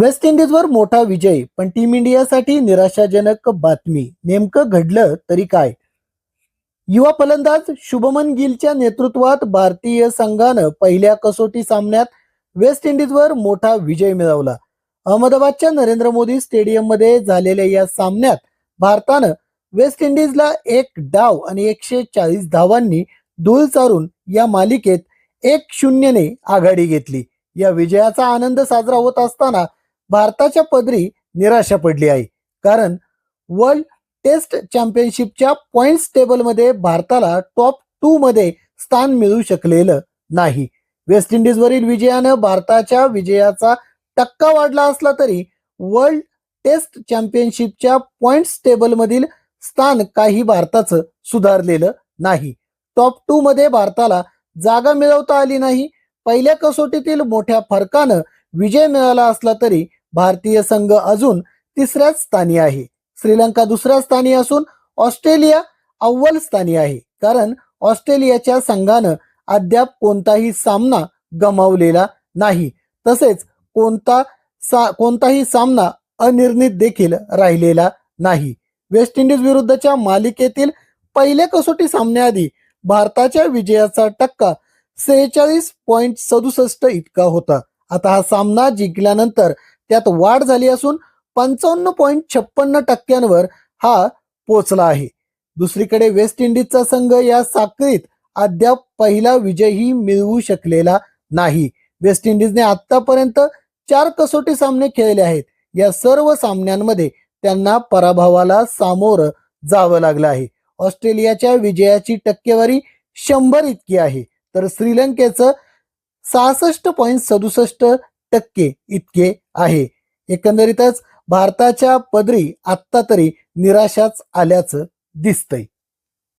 Waste इंडिजवर मोठा विजय पण team इंडियासाठी निराशाजनक बातमी. नेमकं घडलं तरी काय? युवा फलंदाज शुभमन गिलच्या नेतृत्वात भारतीय संघानं पहिल्या कसोटी सामन्यात वेस्ट इंडिजवर मोठा विजय मिळवला. अहमदाबादच्या नरेंद्र मोदी स्टेडियममध्ये झालेल्या या सामन्यात भारतानं वेस्ट इंडिजला एक डाव आणि एकशे चाळीस धावांनी धूळ चारून या मालिकेत एक शून्यने आघाडी घेतली. या विजयाचा आनंद साजरा होत असताना भारताच्या पदरी निराशा पडली आहे. कारण वर्ल्ड टेस्ट चॅम्पियनशिपच्या पॉइंट्स टेबलमध्ये भारताला टॉप टू मध्ये स्थान मिळू शकलेलं नाही. वेस्ट इंडिजवरील विजयानं भारताच्या विजयाचा टक्का वाढला असला तरी वर्ल्ड टेस्ट चॅम्पियनशिपच्या पॉइंट्स टेबलमधील स्थान काही भारताचं सुधारलेलं नाही. टॉप टू मध्ये भारताला जागा मिळवता आली नाही. पहिल्या कसोटीतील मोठ्या फरकानं विजय मिळाला असला तरी भारतीय संघ अजून तिसऱ्याच स्थानी आहे. श्रीलंका दुसऱ्या स्थानी असून ऑस्ट्रेलिया अव्वल स्थानी आहे. कारण ऑस्ट्रेलियाच्या संघानं अद्याप कोणताही सामना गमावलेला नाही. तसेच कोणता सा कोणताही सामना अनिर्णित देखील राहिलेला नाही. वेस्ट इंडिज विरुद्धच्या मालिकेतील पहिल्या कसोटी सामन्याआधी भारताच्या विजयाचा टक्का सेहेचाळीस पॉईंट सदुसष्ट इतका होता. आता हा सामना जिंकल्यानंतर त्यात वाढ झाली असून पंचावन्न पॉईंट छप्पन्न टक्क्यांवर हा पोचला आहे. दुसरीकडे वेस्ट इंडिजचा संघ या साखळीत अद्याप पहिला विजयही मिळवू शकलेला नाही. वेस्ट इंडिजने आतापर्यंत चार कसोटी सामने खेळले आहेत. या सर्व सामन्यांमध्ये त्यांना पराभवाला सामोरं जावं लागलं आहे. ऑस्ट्रेलियाच्या विजयाची टक्केवारी शंभर इतकी आहे. तर श्रीलंकेचं सहासष्ट पॉईंट सदुसष्ट टक्के इतके आहे. एकंदरीतच भारताच्या पदरी आत्ता तरी निराशाच आल्याचं दिसतंय.